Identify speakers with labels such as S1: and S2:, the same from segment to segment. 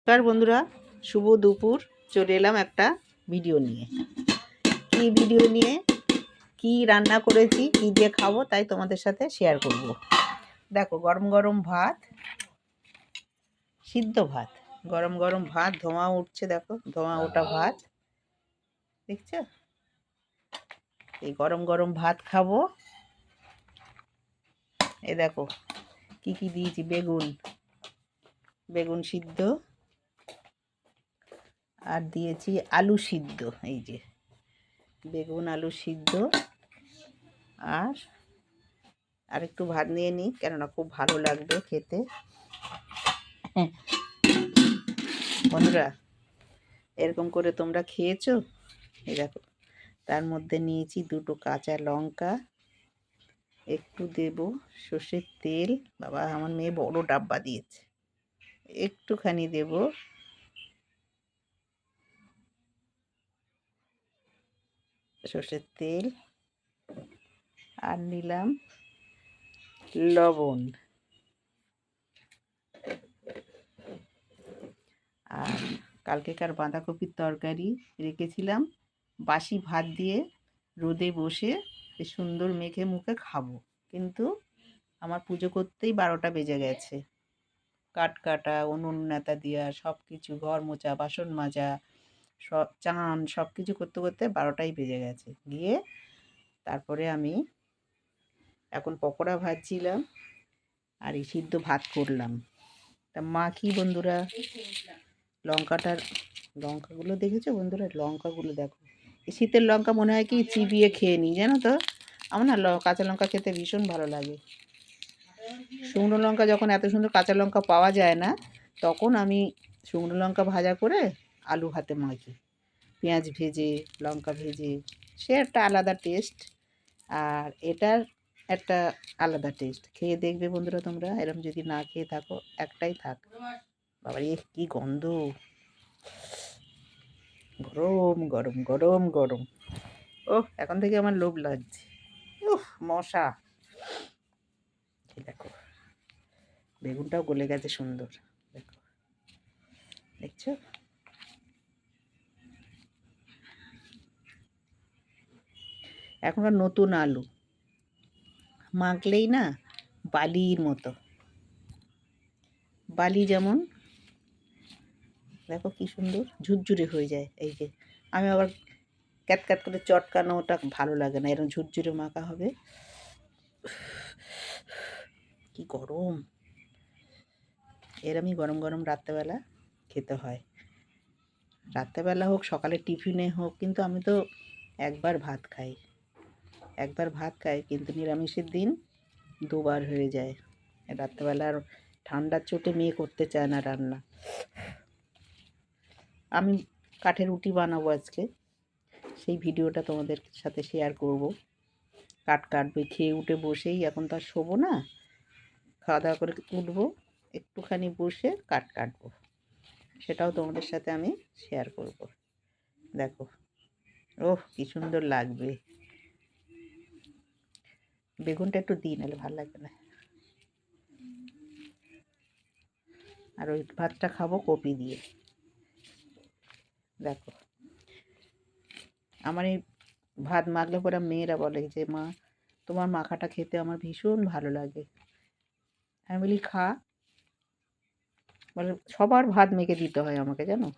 S1: নমস্কার বন্ধুরা, শুভ দুপুর। চলে এলাম একটা ভিডিও নিয়ে। কি ভিডিও নিয়ে, কি রান্না করেছি, কি দিয়ে খাব, তাই তোমাদের সাথে শেয়ার করব। দেখো, গরম গরম ভাত, সিদ্ধ ভাত। গরম গরম ভাত, ধোঁয়া উঠছে দেখো, ধোঁয়া ওঠা ভাত। দেখছ? এই গরম গরম ভাত খাব। এ দেখো, কি কি দিয়েছি, বেগুন। বেগুন সিদ্ধ। আর দিয়েছি আলু সিদ্ধ, এই যে। বেগুন, আলু সিদ্ধ আর আর একটু ভাত নিয়ে নিই, কেননা খুব ভালো লাগবে খেতে। বন্ধুরা, এরকম করে তোমরা খেয়েছো? এই দেখো, তার মধ্যে নিয়েছি দুটো কাঁচা লঙ্কা, একটু দেব সর্ষের তেল। বাবা, আমার মেয়ে বড় ডাব্বা দিয়েছে। একটুখানি দেব সর্ষের তেল আর নিলাম লবণ। আর কালকেকার বাঁধাকপির তরকারি রেখেছিলাম। বাসি ভাত দিয়ে রোদে বসে সুন্দর মেখে মুখে খাব। কিন্তু আমার পুজো করতেই বারোটা বেজে গেছে। কাট কাটা উনুন নেতা দেওয়া সব কিছু ঘর মোছা বাসন মাজা চান সব কিছু করতে করতে বারোটাই বেজে গেছে। গিয়ে তারপরে আমি এখন পকোড়া ভাজছিলাম আর এই সিদ্ধ ভাত করলাম। তা মা কি বন্ধুরা? লঙ্কাটার লঙ্কাগুলো দেখেছ বন্ধুরা? লঙ্কাগুলো দেখো। এই শীতের লঙ্কা মনে হয় কি চিবিয়ে খেয়ে নিই, জানো তো? আমার না কাঁচা লঙ্কা খেতে ভীষণ ভালো লাগে। শুকনো লঙ্কা যখন এত সুন্দর কাঁচা লঙ্কা পাওয়া যায় না, তখন আমি শুকনো লঙ্কা ভাজা করে আলু হাতে মাখি। পেঁয়াজ ভেজে, লঙ্কা ভেজে, সে একটা আলাদা টেস্ট আর এটার একটা আলাদা টেস্ট খেয়ে দেখবে বন্ধুরা তোমরা এরকম যদি না খেয়ে থাকো, একটাই থাক। বাবা এ কি গন্ধ। গরম গরম গরম গরম। ও এখন থেকে আমার লোভ লাগছে। উফ, মশা। দেখো, বেগুনটাও গলে গেছে সুন্দর। দেখো। দেখছ? এখনকার নতুন আলু। মাখলেই না বালির মতো। বালি যেমন, দেখো কি সুন্দর ঝুরঝুরে হয়ে যায় এই যে। আমি আবার ক্যাট ক্যাট করে চটকানো, ওটা ভালো লাগে না। এরকম ঝুরঝুরে মাখা হবে। কি গরম। এরমই গরম গরম রাত্রেবেলা খেতে হয়। রাত্রেবেলা হোক, সকালে টিফিনে হোক, কিন্তু আমি তো একবার ভাত খাই। একবার ভাত খাই কিন্তু নিরামিষের দিন দুবার হয়ে যায়। রাত্রেবেলা আর ঠান্ডার চোটে মেয়ে করতে চায় না রান্না। আমি কাঠের রুটি বানাবো আজকে। সেই ভিডিওটা তোমাদের সাথে শেয়ার করব। কাট কাটবে, খেয়ে উঠে বসেই এখন তো আর শোবো না। খাওয়া দাওয়া করে উঠবো, একটুখানি বসে কাট কাটবো। সেটাও তোমাদের সাথে আমি শেয়ার করব। দেখো, ওহ, কি সুন্দর লাগবে। বেগুনটা একটু দিই নাহলে ভালো লাগবে না। আর ওই ভাতটা খাব কপি দিয়ে। দেখো। আমার এই ভাত মাখলে পরে মেয়েরা বলে যে, মা, তোমার মাখাটা খেতে আমার ভীষণ ভালো লাগে। আমি বলি, খা। বলে, সবার ভাত মেখে দিতে হয় আমাকে, জানো?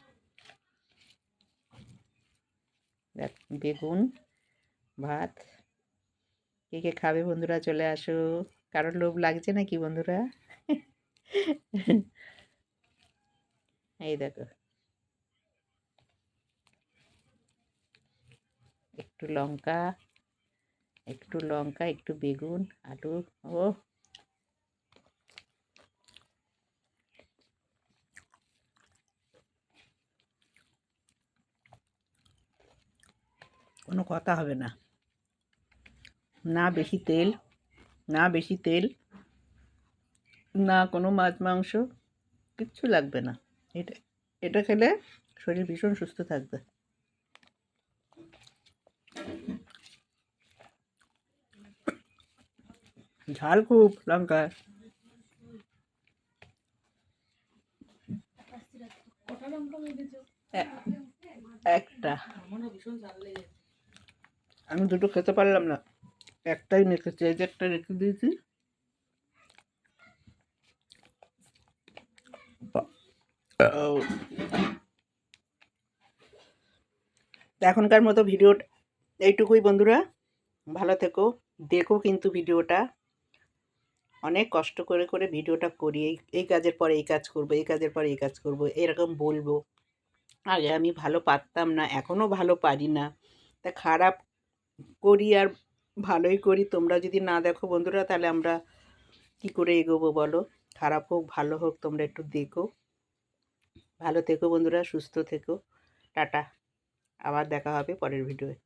S1: দেখ, বেগুন, ভাত কে কে খাবে বন্ধুরা চলে আসো। কারোর লোভ লাগছে নাকি বন্ধুরা? এই দেখো। একটু লঙ্কা একটু লঙ্কা, একটু বেগুন, আলু, ও। কোনো কথা হবে না। না বেশি তেল না বেশি তেল না কোনো মাছ মাংস কিচ্ছু লাগবে না। এটা এটা খেলে শরীর ভীষণ সুস্থ থাকবে। ঝাল খুব লঙ্কা একটা। আমি দুটো খেতে পারলাম না। একটাই মেখেছি এই যে একটা রেখে দিয়েছি। এখনকার মতো ভিডিও এইটুকুই বন্ধুরা, ভালো থেকো, দেখো কিন্তু ভিডিওটা। অনেক কষ্ট করে করে ভিডিওটা করি, এই এই কাজের পরে এই কাজ করব, এই কাজের পরে এই কাজ করব, এরকম বলব। আগে আমি ভালো পারতাম না, এখনও ভালো পারি না। তা খারাপ করি আর ভালোই করি। তোমরা যদি না দেখো বন্ধুরা, তাহলে আমরা কি করে এগোবো বলো? খারাপ হোক, ভালো হোক, তোমরা একটু দেখো। ভালো থেকো বন্ধুরা, সুস্থ থেকো। টাটা। আবার দেখা হবে পরের ভিডিওয়ে